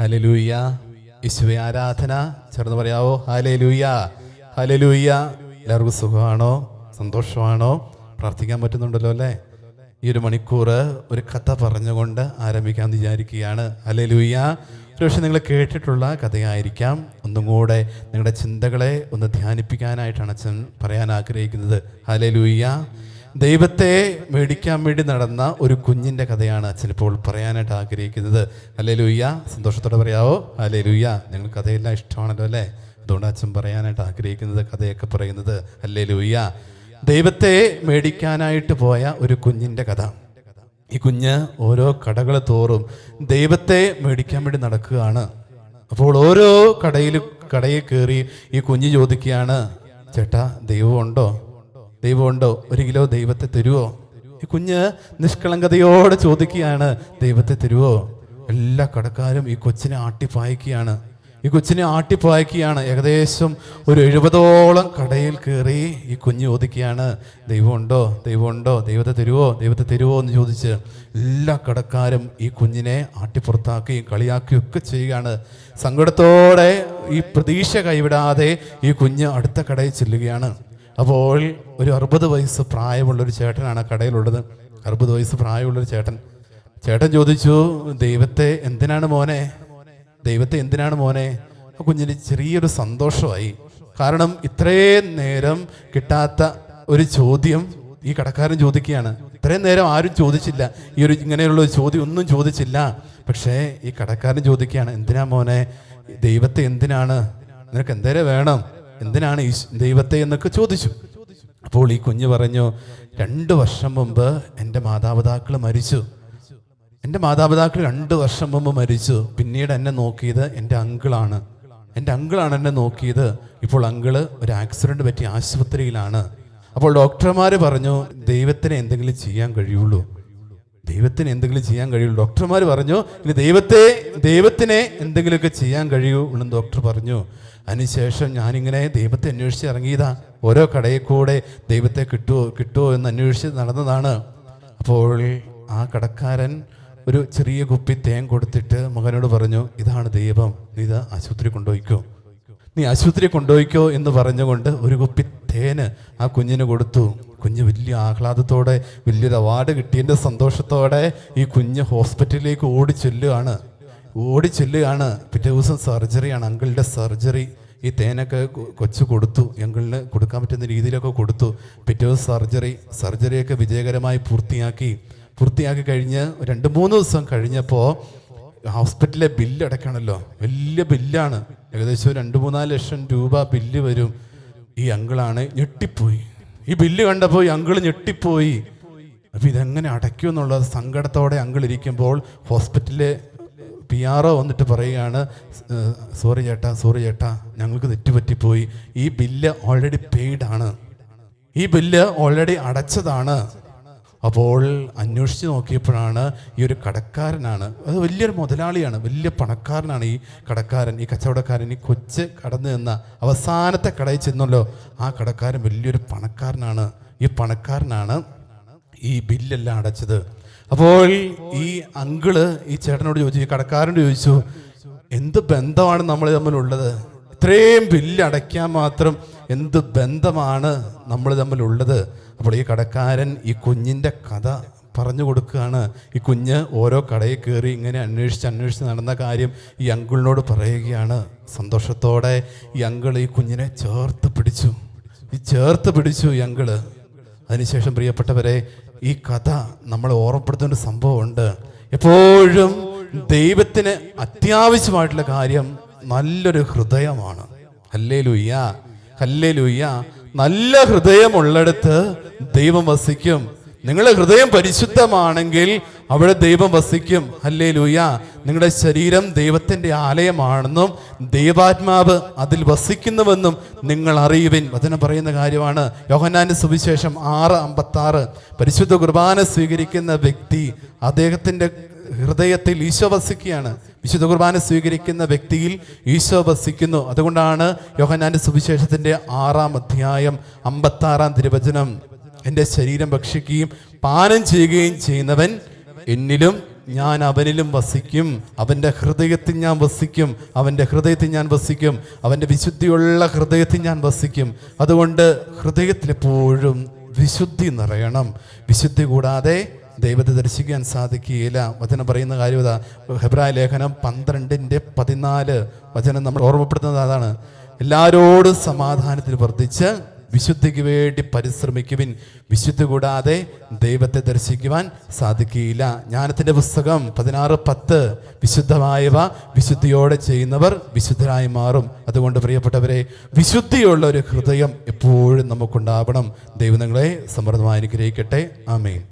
ഹലലൂയ യേശുവെ ആരാധന. ചേർന്ന് പറയാവോ? ഹലലൂയ്യ ഹലലൂയ്യ എല്ലാവർക്കും സുഖമാണോ? സന്തോഷമാണോ? പ്രാർത്ഥിക്കാൻ പറ്റുന്നുണ്ടല്ലോ അല്ലേ? ഈ ഒരു മണിക്കൂർ ഒരു കഥ പറഞ്ഞുകൊണ്ട് ആരംഭിക്കാൻ വിചാരിക്കുകയാണ്. ഹലലൂയ ഒരുപക്ഷെ നിങ്ങൾ കേട്ടിട്ടുള്ള കഥയായിരിക്കാം. ഒന്നും കൂടെ നിങ്ങളുടെ ചിന്തകളെ ഒന്ന് ധ്യാനിപ്പിക്കാനായിട്ടാണ് അച്ഛൻ പറയാൻ ആഗ്രഹിക്കുന്നത്. ഹലലൂയ ദൈവത്തെ മേടിക്കാൻ വേണ്ടി നടന്ന ഒരു കുഞ്ഞിന്റെ കഥയാണ് അച്ഛൻ ഇപ്പോൾ പറയാനായിട്ട് ആഗ്രഹിക്കുന്നത്. അല്ലേ ലൂയ്യ സന്തോഷത്തോടെ പറയാവോ? അല്ലേ ലൂയ്യ നിങ്ങൾ കഥയെല്ലാം ഇഷ്ടമാണല്ലോ അല്ലേ? അതുകൊണ്ട് അച്ഛൻ പറയാനായിട്ട് ആഗ്രഹിക്കുന്നത് കഥയൊക്കെ പറയുന്നത് അല്ലേ ലൂയ്യ ദൈവത്തെ മേടിക്കാനായിട്ട് പോയ ഒരു കുഞ്ഞിന്റെ കഥ. ഈ കുഞ്ഞ് ഓരോ കടകൾ തോറും ദൈവത്തെ മേടിക്കാൻ വേണ്ടി നടക്കുകയാണ്. അപ്പോൾ ഓരോ കടയിൽ കടയിൽ കയറി ഈ കുഞ്ഞ് ചോദിക്കുകയാണ് ചേട്ടാ ദൈവമുണ്ടോ? ദൈവമുണ്ടോ? ഒരു കിലോ ദൈവത്തെ തരുവോ? ഈ കുഞ്ഞ് നിഷ്കളങ്കതയോടെ ചോദിക്കുകയാണ് ദൈവത്തെ തരുവോ? എല്ലാ കടക്കാരും ഈ കൊച്ചിനെ ആട്ടിപ്പായിക്കുകയാണ്. ഈ കൊച്ചിനെ ആട്ടിപ്പായിക്കുകയാണ്. ഏകദേശം ഒരു എഴുപതോളം കടയിൽ കയറി ഈ കുഞ്ഞ് ചോദിക്കുകയാണ് ദൈവമുണ്ടോ? ദൈവമുണ്ടോ? ദൈവത്തെ തരുവോ? ദൈവത്തെ തരുവോ? എന്ന് ചോദിച്ച് എല്ലാ കടക്കാരും ഈ കുഞ്ഞിനെ ആട്ടിപ്പുറത്താക്കുകയും കളിയാക്കുകയും ഒക്കെ ചെയ്യുകയാണ്. സങ്കടത്തോടെ ഈ പ്രതീക്ഷ കൈവിടാതെ ഈ കുഞ്ഞ് അടുത്ത കടയിൽ ചെല്ലുകയാണ്. അപ്പോൾ ഒരു അറുപത് വയസ്സ് പ്രായമുള്ളൊരു ചേട്ടനാണ് കടയിലുള്ളത്. അറുപത് വയസ്സ് പ്രായമുള്ളൊരു ചേട്ടൻ. ചേട്ടൻ ചോദിച്ചു ദൈവത്തെ എന്തിനാണ് മോനെ? ദൈവത്തെ എന്തിനാണ് മോനെ? കുഞ്ഞിന് ചെറിയൊരു സന്തോഷമായി. കാരണം ഇത്രയും നേരം കിട്ടാത്ത ഒരു ചോദ്യം ഈ കടക്കാരൻ ചോദിക്കുകയാണ്. ഇത്രയും നേരം ആരും ചോദിച്ചില്ല. ഈ ഒരു ഇങ്ങനെയുള്ള ചോദ്യം ഒന്നും ചോദിച്ചില്ല. പക്ഷേ ഈ കടക്കാരൻ ചോദിക്കുകയാണ് എന്തിനാ മോനെ? ദൈവത്തെ എന്തിനാണ്? നിനക്ക് എന്തേരെ വേണം? എന്തിനാണ് ദൈവത്തെ എന്നൊക്കെ ചോദിച്ചു. അപ്പോൾ ഈ കുഞ്ഞ് പറഞ്ഞു രണ്ട് വർഷം മുമ്പ് എന്റെ മാതാപിതാക്കൾ മരിച്ചു. എന്റെ മാതാപിതാക്കൾ രണ്ട് വർഷം മുമ്പ് മരിച്ചു. പിന്നീട് എന്നെ നോക്കിയത് എന്റെ അങ്കിളാണ്. എന്റെ അങ്കിളാണ് എന്നെ നോക്കിയത്. ഇപ്പോൾ അങ്കിൾ ഒരു ആക്സിഡന്റ് പറ്റി ആശുപത്രിയിലാണ്. അപ്പോൾ ഡോക്ടർമാർ പറഞ്ഞു ദൈവത്തിന് എന്തെങ്കിലും ചെയ്യാൻ കഴിയുള്ളൂ. ദൈവത്തിന് എന്തെങ്കിലും ചെയ്യാൻ കഴിയുള്ളൂ. ഡോക്ടർമാർ പറഞ്ഞു ഇനി ദൈവത്തെ ദൈവത്തിനെ എന്തെങ്കിലുമൊക്കെ ചെയ്യാൻ കഴിയൂ എന്ന് ഡോക്ടർ പറഞ്ഞു. അതിനുശേഷം ഞാനിങ്ങനെ ദൈവത്തെ അന്വേഷിച്ച് ഇറങ്ങിയതാ. ഓരോ കടയിൽ കൂടെ ദൈവത്തെ കിട്ടുമോ കിട്ടുമോ എന്ന് അന്വേഷിച്ച് നടന്നതാണ്. അപ്പോൾ ആ കടക്കാരൻ ഒരു ചെറിയ കുപ്പി തേൻ കൊടുത്തിട്ട് മകനോട് പറഞ്ഞു ഇതാണ് ദൈവം. നീ ഇത് ആശുപത്രി കൊണ്ടുപോയിക്കോ. നീ ആശുപത്രി കൊണ്ടുപോയിക്കോ എന്ന് പറഞ്ഞുകൊണ്ട് ഒരു കുപ്പി തേന് ആ കുഞ്ഞിന് കൊടുത്തു. കുഞ്ഞ് വലിയ ആഹ്ലാദത്തോടെ വലിയൊരു അവാർഡ് കിട്ടിയതിന്റെ സന്തോഷത്തോടെ ഈ കുഞ്ഞ് ഹോസ്പിറ്റലിലേക്ക് ഓടി ചെല്ലുകയാണ് ഓടി ചെല്ലുകയാണ് പിറ്റേ ദിവസം സർജറിയാണ് അങ്കിളുടെ സർജറി ഈ തേനൊക്കെ കൊച്ചു കൊടുത്തു. അങ്കിളിന് കൊടുക്കാൻ പറ്റുന്ന രീതിയിലൊക്കെ കൊടുത്തു. പിറ്റേ ദിവസം സർജറി സർജറിയൊക്കെ വിജയകരമായി പൂർത്തിയാക്കി. പൂർത്തിയാക്കി കഴിഞ്ഞ് രണ്ട് മൂന്ന് ദിവസം കഴിഞ്ഞപ്പോൾ ഹോസ്പിറ്റലിലെ ബില്ല് അടയ്ക്കണമല്ലോ വലിയ ബില്ലാണ് ഏകദേശം രണ്ട് മൂന്നാൽ ലക്ഷം രൂപ ബില്ല് വരും. ഈ അങ്കിളാണ് ഞെട്ടിപ്പോയി. ഈ ബില്ല് കണ്ടപ്പോൾ ഈ അങ്കിൾ ഞെട്ടിപ്പോയി. അപ്പൊ ഇതെങ്ങനെ അടയ്ക്കും എന്നുള്ള സങ്കടത്തോടെ അങ്കിൾ ഇരിക്കുമ്പോൾ ഹോസ്പിറ്റലിലെ പി ആർ ഒ വന്നിട്ട് പറയുകയാണ് സോറി ചേട്ടാ സോറി ചേട്ടാ ഞങ്ങൾക്ക് തെറ്റുപറ്റിപ്പോയി. ഈ ബില്ല് ഓൾറെഡി പെയ്ഡാണ് ഈ ബില്ല് ഓൾറെഡി അടച്ചതാണ്. അപ്പോൾ അന്വേഷിച്ച് നോക്കിയപ്പോഴാണ് ഈ ഒരു കടക്കാരനാണ്. അത് വലിയൊരു മുതലാളിയാണ് വലിയ പണക്കാരനാണ് ഈ കടക്കാരൻ ഈ കച്ചവടക്കാരൻ ഈ കൊച്ച് കടന്നു നിന്ന അവസാനത്തെ കടയിൽ ചെന്നല്ലോ. ആ കടക്കാരൻ വലിയൊരു പണക്കാരനാണ്. ഈ പണക്കാരനാണ് ഈ ബില്ലെല്ലാം അടച്ചത്. അപ്പോൾ ഈ അങ്കിൾ ഈ ചേട്ടനോട് ചോദിച്ചു ഈ കടക്കാരനോട് ചോദിച്ചു എന്ത് ബന്ധമാണ് നമ്മൾ തമ്മിലുള്ളത്? ഇത്രയും ബില്ല് അടയ്ക്കാൻ മാത്രം എന്ത് ബന്ധമാണ് നമ്മൾ തമ്മിലുള്ളത്? അപ്പോൾ ഈ കടക്കാരൻ ഈ കുഞ്ഞിന്റെ കഥ പറഞ്ഞു കൊടുക്കുകയാണ്. ഈ കുഞ്ഞ് ഓരോ കടയിൽ കയറി ഇങ്ങനെ അന്വേഷിച്ച് അന്വേഷിച്ച് നടന്ന കാര്യം ഈ അങ്കിളിനോട് പറയുകയാണ്. സന്തോഷത്തോടെ ഈ അങ്കിൾ ഈ കുഞ്ഞിനെ ചേർത്ത് പിടിച്ചു. ഈ ചേർത്ത് പിടിച്ചു ഈ അങ്കിൾ. അതിനുശേഷം പ്രിയപ്പെട്ടവരെ ഈ കഥ നമ്മളെ ഒരു സംഭവമുണ്ട്. എപ്പോഴും ദൈവത്തിന് അത്യാവശ്യമായിട്ടുള്ള കാര്യം നല്ലൊരു ഹൃദയമാണ്. അല്ലേ ലുയ്യ ഹല്ലേ ലുയ്യ നല്ല ഹൃദയമുള്ളിടത്ത് ദൈവം വസിക്കും. നിങ്ങളുടെ ഹൃദയം പരിശുദ്ധമാണെങ്കിൽ അവിടെ ദൈവം വസിക്കും. അല്ലേ നിങ്ങളുടെ ശരീരം ദൈവത്തിന്റെ ആലയമാണെന്നും ദൈവാത്മാവ് അതിൽ വസിക്കുന്നുവെന്നും നിങ്ങൾ അറിയുവിൻ. വചനം പറയുന്ന കാര്യമാണ്. യോഹനാന്റെ സുവിശേഷം ആറ് അമ്പത്താറ്. പരിശുദ്ധ കുർബാന സ്വീകരിക്കുന്ന വ്യക്തി അദ്ദേഹത്തിന്റെ ഹൃദയത്തിൽ ഈശോ വസിക്കുകയാണ്. വിശുദ്ധ കുർബാന സ്വീകരിക്കുന്ന വ്യക്തിയിൽ ഈശോ വസിക്കുന്നു. അതുകൊണ്ടാണ് യോഹന്നാന്റെ സുവിശേഷത്തിന്റെ ആറാം അധ്യായം അമ്പത്തി ആറാം തിരുവചനം. എന്റെ ശരീരം ഭക്ഷിക്കുകയും പാനം ചെയ്യുകയും ചെയ്യുന്നവൻ എന്നിലും ഞാൻ അവനിലും വസിക്കും. അവന്റെ ഹൃദയത്തിൽ ഞാൻ വസിക്കും. അവന്റെ ഹൃദയത്തിൽ ഞാൻ വസിക്കും. അവന്റെ വിശുദ്ധിയുള്ള ഹൃദയത്തിൽ ഞാൻ വസിക്കും. അതുകൊണ്ട് ഹൃദയത്തിൽ എപ്പോഴും വിശുദ്ധി നിറയണം. വിശുദ്ധി കൂടാതെ ദൈവത്തെ ദർശിക്കാൻ സാധിക്കുകയില്ല. വചനം പറയുന്ന കാര്യം ഇതാ. ഹെബ്രായ ലേഖനം പന്ത്രണ്ടിന്റെ പതിനാല് വചനം നമ്മൾ ഓർമ്മപ്പെടുത്തുന്നത് അതാണ്. എല്ലാവരോടും സമാധാനത്തിൽ വർദ്ധിച്ച് വിശുദ്ധിക്ക് വേണ്ടി പരിശ്രമിക്കുവിൻ. വിശുദ്ധി കൂടാതെ ദൈവത്തെ ദർശിക്കുവാൻ സാധിക്കുകയില്ല. ജ്ഞാനത്തിന്റെ പുസ്തകം പതിനാറ് പത്ത്. വിശുദ്ധമായവ വിശുദ്ധിയോടെ ചെയ്യുന്നവർ വിശുദ്ധരായി മാറും. അതുകൊണ്ട് പ്രിയപ്പെട്ടവരെ വിശുദ്ധിയുള്ള ഒരു ഹൃദയം എപ്പോഴും നമുക്കുണ്ടാവണം. ദൈവം നിങ്ങളെ സമൃദ്ധമായി അനുഗ്രഹിക്കട്ടെ. ആമേൻ.